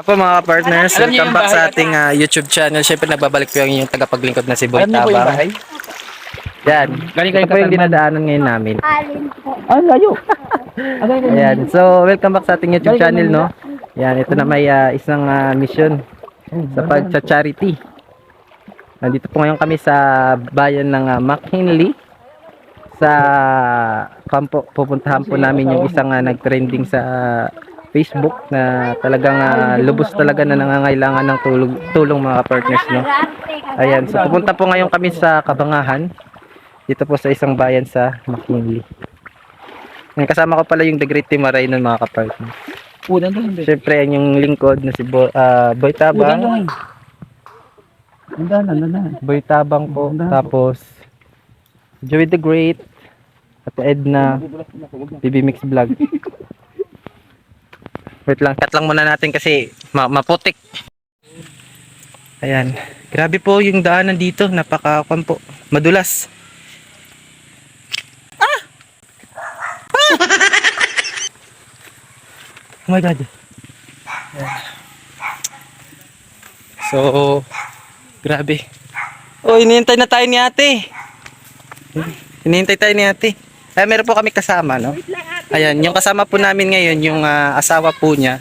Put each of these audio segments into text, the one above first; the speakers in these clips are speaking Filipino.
Apo mga partners, Alam welcome yung back sa ating ah, YouTube channel. Siyempre nagbabalik po yung inyong tagapaglingkod na si Boy Alam niyo po yung Tabang. bahay? Yan. Galing Ito kayo po yung Katarman. dinadaanan ngayon namin. Alin po. Ah, layo. Ah, galing kayo. Ayan. So, welcome back sa ating YouTube Galing channel, no? Yan, ito na may ah, isang ah, mission sa pagcha-charity. Nandito po ngayon kami sa bayan ng ah, McKinley. Sa kampo, pupuntahan po namin yung isang ah, nag-trending sa ah, Facebook na talagang ah, lubos talaga na nangangailangan ng tulong, tulong mga partners, no? Ayan, so pupunta po ngayon kami sa Kabangahan. Dito po sa isang bayan sa McKinley. Kasama ko pala yung The Great Timaray ng mga kapartner. Udan doon. Siyempre, yan yung lingkod na si Bo, ah, Boy Udan Tabang. doon. Udan, udan, udan. Boy Tabang po. Tapos, Joey the Great. At Edna. BB Mix Vlog. Wait lang, cut lang muna natin kasi ma maputik. Ayan. Grabe po yung daanan dito. Napaka kwan po. Madulas. Ah! Ah! Oh my God. Ayan. So, grabe. Oh, hinihintay na tayo ni ate. Hinihintay tayo ni ate. Ay, meron po kami kasama, no? Ayan, yung kasama po namin ngayon, yung ah, asawa po niya.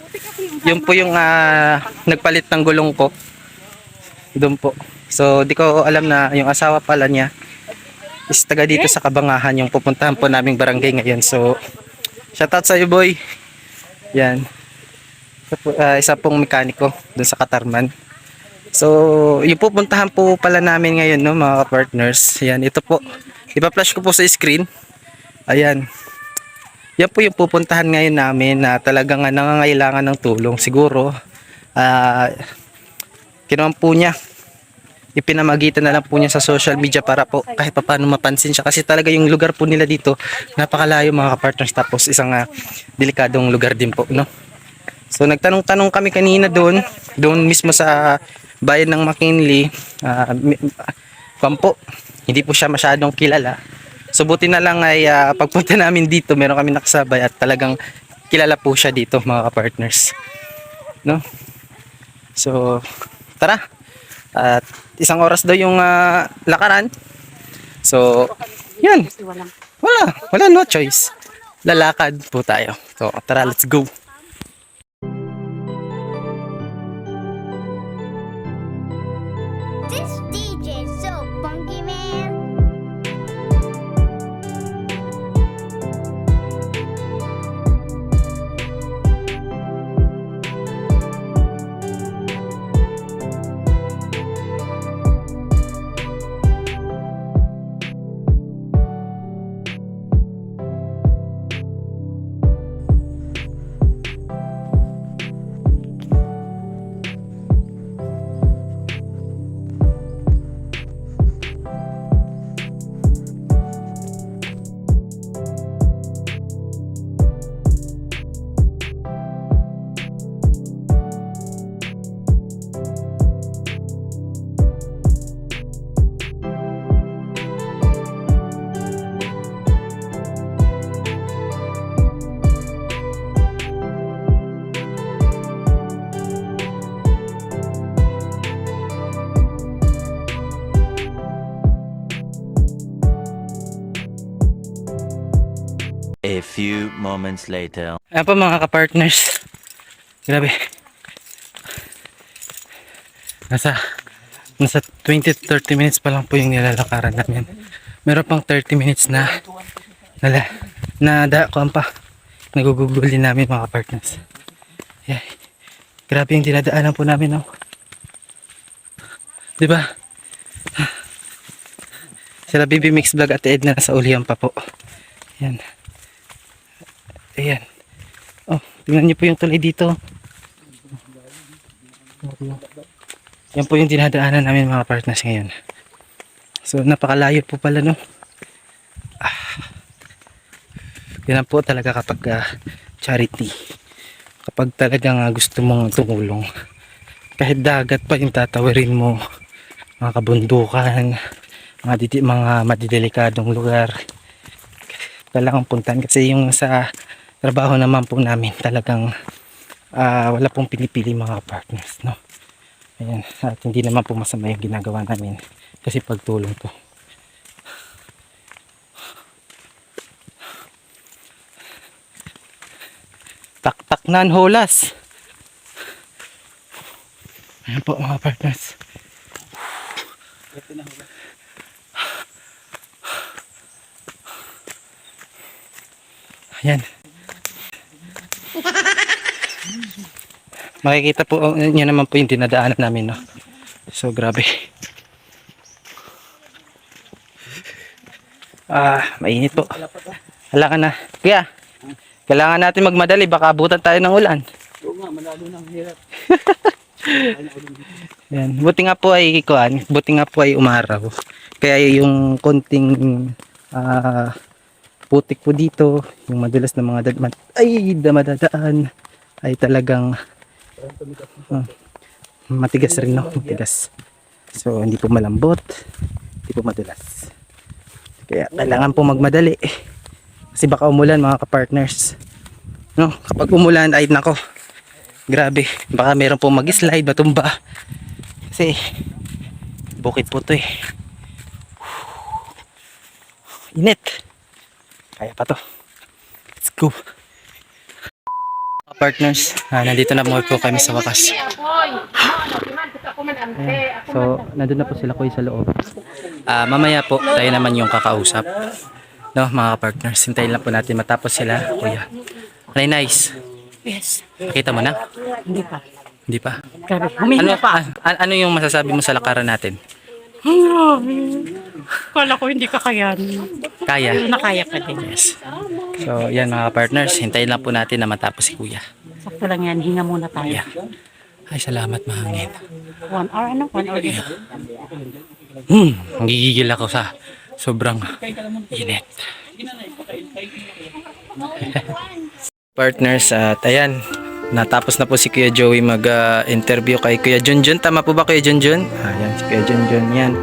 Yung po yung ah, nagpalit ng gulong ko. Doon po. So, di ko alam na yung asawa pala niya is taga dito sa Kabangahan, yung pupuntahan po naming barangay ngayon. So, shoutout sa iyo, boy. Yan. Isa, ah, isa pong mekaniko doon sa Katarman. So, yung pupuntahan po pala namin ngayon, no, mga partners. Yan, ito po. Ipa-flash ko po sa screen. Ayan. Yan po yung pupuntahan ngayon namin na talagang ah, nangangailangan ng tulong. Siguro, ah, kinuha po niya. Ipinamagitan na lang po niya sa social media para po kahit pa paano mapansin siya. Kasi talaga yung lugar po nila dito, napakalayo mga partners. Tapos isang ah, delikadong lugar din po, no? So nagtanong-tanong kami kanina doon, doon mismo sa bayan ng McKinley, ah, mi- kwan po, hindi po siya masyadong kilala. So buti na lang ay ah, pagpunta namin dito, meron kami nakasabay at talagang kilala po siya dito mga partners. No? So tara. At isang oras daw yung ah, lakaran. So yan. Wala, wala no choice. Lalakad po tayo. So tara, let's go. Moments later. Ayan po mga kapartners. Grabe. Nasa nasa 20-30 minutes pa lang po yung nilalakaran namin. Meron pang 30 minutes na nala, na da ko pa nagugugulin namin mga partners. Yeah. Grabe yung dinadaanan po namin, no. 'Di ba? Sila BB Mix Vlog at Ed na nasa ulihan pa po. Yan. Ayan. Oh, tingnan niyo po yung tulay dito. Yan po yung dinadaanan namin mga partners ngayon. So, napakalayo po pala, no? Ah. Yan po talaga kapag ah, charity. Kapag talagang ah, gusto mong tumulong. Kahit dagat pa yung tatawarin mo. Mga kabundukan. Mga, didi, mga madidelikadong lugar. Kailangan puntan kasi yung sa trabaho naman po namin talagang ah, wala pong pinipili mga partners, no? Ayan, at hindi naman po masama yung ginagawa namin kasi pagtulong to. Tak-tak nan holas. Ayan po mga partners. Ayan. Makikita po oh, nyo naman po yung dinadaanan namin, no? So, grabe. Ah, mainit po. Hala ka na. Kuya, kailangan natin magmadali. Baka abutan tayo ng ulan. Oo nga, malalo ang hirap. Yan. Buti nga po ay kuan, buti nga po ay umaraw. Kaya yung konting ah putik po dito, yung madulas na mga dadman, ay damadadaan ay talagang ah, matigas rin no, matigas. So hindi po malambot, hindi po madulas. Kaya kailangan po magmadali. Kasi baka umulan mga kapartners. No, kapag umulan ay nako. Grabe, baka meron po mag-slide, matumba. Kasi bukid po to eh. Init. Kaya pa to. Let's go. Partners, ah, nandito na po kami sa wakas. Ayan. So, nandun na po sila kuya sa loob. Ah, mamaya po, tayo naman yung kakausap. No, mga partners, hintayin lang po natin matapos sila, kuya. Ay, nice. Yes. Nakita mo na? Hindi pa. Hindi pa. Grabe. Ano, pa. a- ano yung masasabi mo sa lakaran natin? Kala ko hindi kakayanin. Kaya. Nakaya ka din. Yes. So, yan mga partners, hintayin lang po natin na matapos si kuya. Sakto lang yan. Hinga muna tayo. Yeah. Ay, salamat mahangin. One hour ano? One hour dito. Hmm, gigigil ako sa sobrang init. Partners, at ayan, natapos na po si Kuya Joey mag-interview kay Kuya Junjun. Tama po ba Kuya Junjun? Ayan, si Kuya Junjun, yan.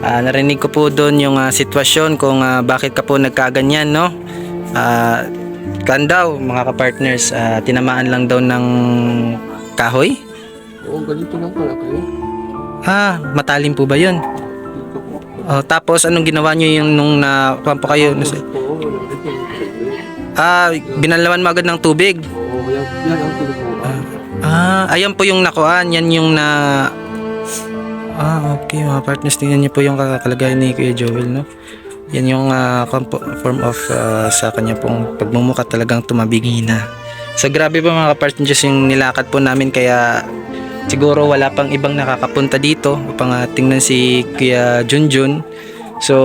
Ah, narinig ko po doon yung ah, sitwasyon kung ah, bakit ka po nagkaganyan, no? Ah, kan daw, mga kapartners, ah, tinamaan lang daw ng kahoy? Oo, ganito lang pala kayo. Ah, matalim po ba yun? Oh, tapos anong ginawa niyo yung nung na kuwan po kayo? Dito. Ah, binalawan mo agad ng tubig. Oo, yan, yan ang tinutukan. Ah, ayan po yung nakuan. Yan yung na... Ah, okay mga partners. Tingnan niyo po yung kalagayan ni Kuya Joel, no? Yan yung po- form of ah, sa kanya pong pagmumuka talagang tumabigi na. So grabe po mga partners yung nilakad po namin kaya siguro wala pang ibang nakakapunta dito upang ah, tingnan si Kuya Junjun. So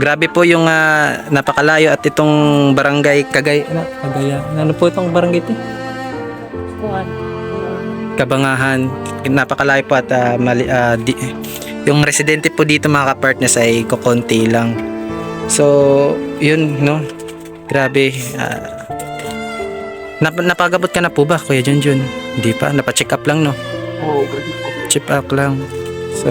grabe po yung ah, napakalayo at itong barangay Kagay ano, Kagaya. Ano po itong barangay ito? Kabangahan. Napakalayo po at ah, mali, ah, di, yung residente po dito mga kapartners ay kokonti lang. So, yun, no? Grabe. ah, nap napagabot ka na po ba, Kuya Junjun? Hindi pa. Napacheck up lang, no? Ganito. Check up lang. So,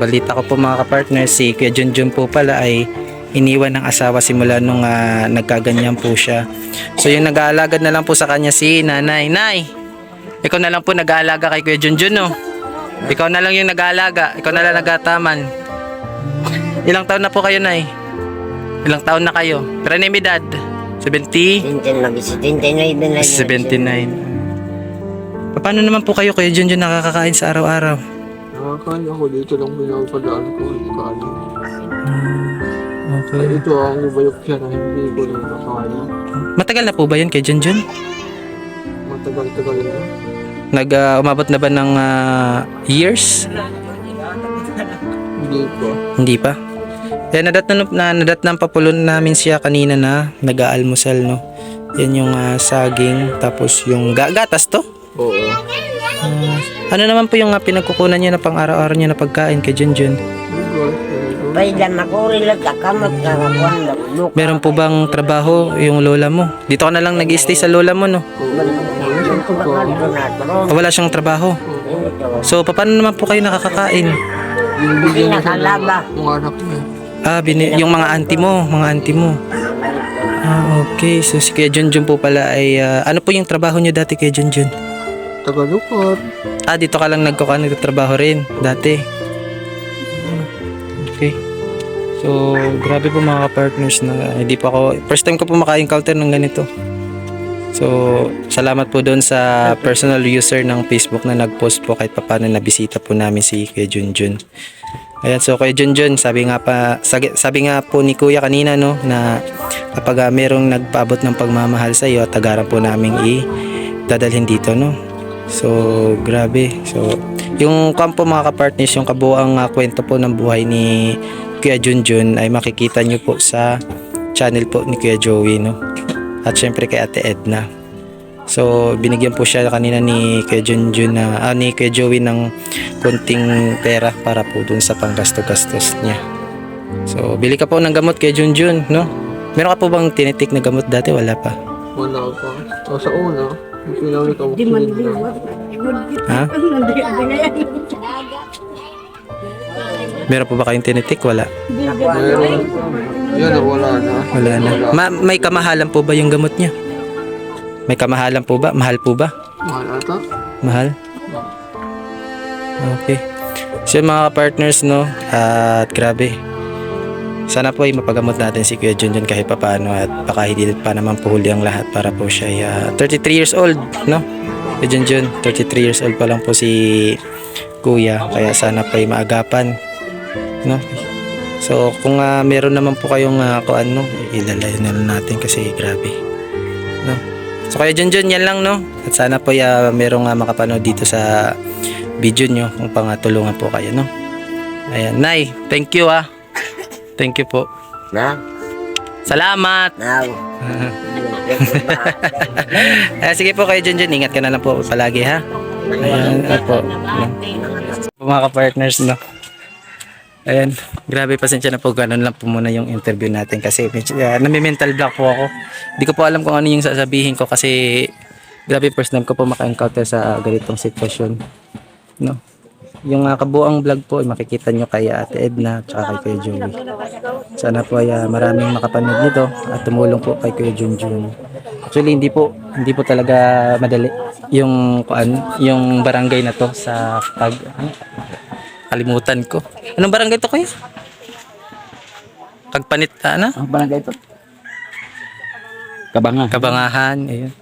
balita ko po mga kapartners, si Kuya Junjun po pala ay iniwan ng asawa simula nung ah, nagkaganyan po siya. So, yung nag-aalagad na lang po sa kanya si nanay. Nay, ikaw na lang po nag-aalaga kay Kuya Junjun, no? Ikaw na lang yung nag-aalaga. Ikaw na lang nagataman. Ilang taon na po kayo, Nay? Ilang taon na kayo? Pero may edad? 70? 79 na lang. 79. Paano naman po kayo, Kuya Junjun, nakakakain sa araw-araw? Nakakain ako dito lang pinapadaan ko ang kanin. Okay. Ay, ito ang ibayok siya na hindi ko lang nakain. Matagal na po ba yun kay Junjun? Matagal-tagal na. Nag ah, umabot na ba ng ah, years? Hindi pa. Hindi pa. Kaya nadat na, na nadat na papulon namin siya kanina na nag-aalmusal no. Yan yung ah, saging tapos yung ga- gatas to. Oo. Ano naman po yung ah, pinagkukunan niya na pang araw-araw niya na pagkain kay Junjun? Meron po bang trabaho yung lola mo? Dito ka na lang nag-stay sa lola mo no? O, wala siyang trabaho. So paano naman po kayo nakakakain? Ah, bini- yung mga auntie mo, mga auntie mo. Ah, okay. So si Kuya Junjun po pala ay ah, ano po yung trabaho niyo dati Kuya Junjun? Tagalukot. Ah, dito ka lang nagkukan nagtatrabaho rin dati. Okay. So, grabe po mga partners na hindi pa ako first time ko po maka-encounter ng ganito. So, salamat po doon sa personal user ng Facebook na nag-post po kahit papaano nabisita po namin si Kuya Junjun. Ayan, so Kuya Junjun, sabi nga pa sabi, nga po ni Kuya kanina no na kapag ah, merong nagpaabot ng pagmamahal sa iyo, tagaran po namin i dadalhin dito no. So, grabe. So, yung kampo mga kapartners, yung kabuang ah, kwento po ng buhay ni Kuya Junjun ay makikita nyo po sa channel po ni Kuya Joey, no? At syempre kay Ate Edna. So, binigyan po siya kanina ni Kuya Junjun na, ah, ni Kuya Joey ng konting pera para po dun sa panggasto-gastos niya. So, bili ka po ng gamot kay Junjun, no? Meron ka po bang tinitik na gamot dati? Wala pa. Wala pa. O sa una, Ha? Meron po ba kayong tinitik? Wala. Yan wala na. Wala na. Ma- may kamahalan po ba yung gamot niya? May kamahalan po ba? Mahal po ba? Mahal ata. Mahal? Okay. So mga partners no, at grabe. Sana po ay mapagamot natin si Kuya Junjun kahit papaano at baka hindi pa naman po ang lahat para po siya ay ah, 33 years old, no? Kuya Junjun, 33 years old pa lang po si Kuya, kaya sana po ay maagapan, no? So kung ah, meron naman po kayong uh, kung ano, ilalayo na lang natin kasi grabe, no? So kaya Junjun, yan lang, no? At sana po ah, merong ah, makapanood dito sa video nyo kung pangatulungan po kayo, no? Ayan, Nay, thank you ah. Thank you po. Na? Salamat! Na? Eh, sige po kayo dyan dyan. Ingat ka na lang po palagi ha. Ayan, po. Mga ka-partners, no? Ayan, grabe pasensya na po. Ganun lang po muna yung interview natin kasi uh, nami-mental block po ako. Hindi ko po alam kung ano yung sasabihin ko kasi grabe first time ko po maka-encounter sa ganitong sitwasyon. No? Yung uh, kabuang vlog po ay makikita nyo kay Ate Edna at kay Kuya Joey. Sana po ay ah, maraming makapanood nito at tumulong po kay Kuya Junjun. Actually hindi po hindi po talaga madali yung kuan yung barangay na to sa pag ano, kalimutan ko. Anong barangay to kuya? Kagpanit ano? Ang barangay ito? Kabanga. Kabangahan, ayun.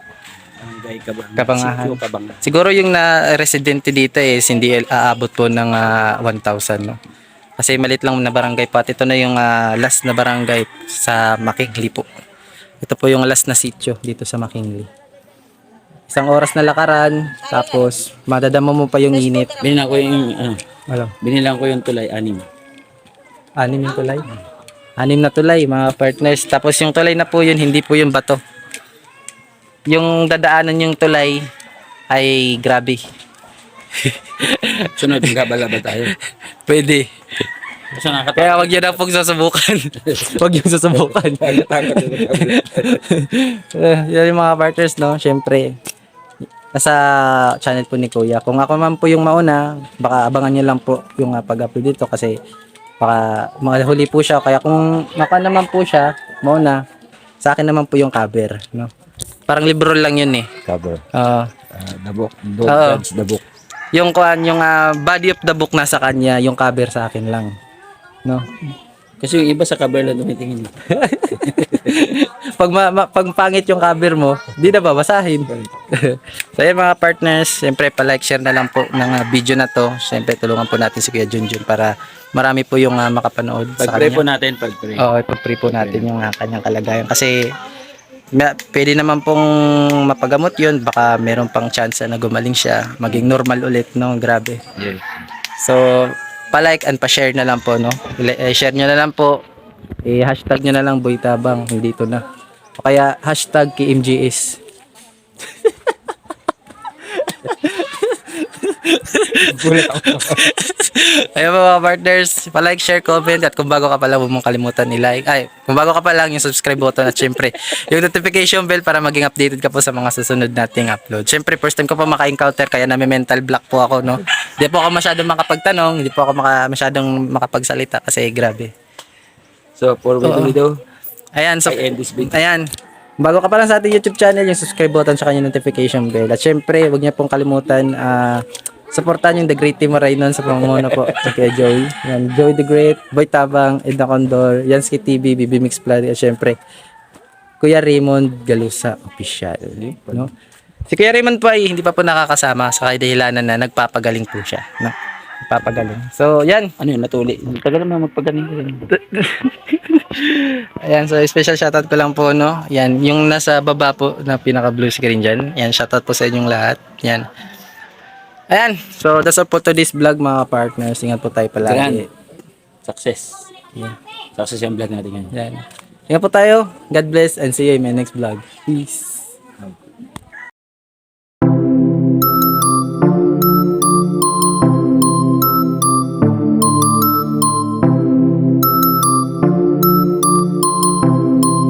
Barangay Kabanga. Kabangahan. Sitio Kabanga. Siguro yung na residente dito is hindi aabot po ng ah, 1,000 no. Kasi malit lang na barangay pa. Ito na yung ah, last na barangay sa Makingli po. Ito po yung last na sitio dito sa Makingli. Isang oras na lakaran, tapos madadama mo pa yung init. Binilang ko yung, ano, Ano? binilang ko yung tulay, anim. Anim yung tulay. Anim na tulay, mga partners. Tapos yung tulay na po yun, hindi po yung bato. Yung dadaanan yung tulay ay grabe. Sunod, gabala ba tayo? Pwede. Kasi. Kaya wag yun na pong susubukan. wag yung susubukan. Eh, yan yung mga partners, no? Siyempre, nasa channel po ni Kuya. Kung ako man po yung mauna, baka abangan nyo lang po yung uh, pag-upload dito kasi baka mahuli po siya. Kaya kung maka naman po siya, mauna, sa akin naman po yung cover, no? Parang libro lang yun eh. Cover. Ah, Uh, the book. Don't Oo. judge the book. yung kuan, yung ah, body of the book nasa kanya, yung cover sa akin lang. No? Kasi yung iba sa cover lang tumitingin. pag, ma, ma- pag pangit yung cover mo, di na babasahin. so yun mga partners, siyempre pa-like, share na lang po ng ah, video na to. Siyempre tulungan po natin si Kuya Junjun para marami po yung ah, makapanood sa Pag-pray po kanya. natin, pag-pray. Oo, ipag-pray po natin yung ah, kanyang kalagayan. Kasi pwede naman pong mapagamot yun. Baka meron pang chance na gumaling siya. Maging normal ulit, no? Grabe. Yeah. So, pa-like and pa-share na lang po, no? Ile- eh, share nyo na lang po. I-hashtag nyo na lang Boy Tabang. Hindi to na. O kaya hashtag KMGS. Ayun mga partners, pa-like, share, comment at kung bago ka pa lang huwag mong kalimutan i-like. Ay, kung bago ka pa lang yung subscribe button at syempre yung notification bell para maging updated ka po sa mga susunod nating upload. Syempre first time ko pa maka-encounter kaya na mental block po ako, no. Hindi po ako masyadong makapagtanong, hindi po ako maka, masyadong makapagsalita kasi grabe. So, for do we do, Ayan, so I end this video. Ayan. Bago ka pa lang sa ating YouTube channel, yung subscribe button sa yung notification bell. At syempre, huwag niyo pong kalimutan ah supportan yung The Great Team Raynon sa pamumuno po kay Joey. Yan, Joey The Great, Boy Tabang, Edna Condor, Yansky TV, BB Mix Vlog, at syempre, Kuya Raymond Galusa Official. No? Si Kuya Raymond po ay hindi pa po nakakasama sa dahilanan na nagpapagaling po siya. No? Nagpapagaling. So, yan. Ano yun, natuli. Tagal naman magpagaling. Ayan, so special shoutout ko lang po, no? Yan, yung nasa baba po na pinaka blue screen dyan. Yan, shoutout po sa inyong lahat. Yan. Ayan. So, that's all po to this vlog mga partners. Ingat po tayo palagi. Ganyan. Success. Yeah. Success yung vlog natin ngayon. Ayan. Ingat po tayo. God bless and see you in my next vlog. Peace.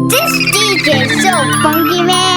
This DJ is so funky, man.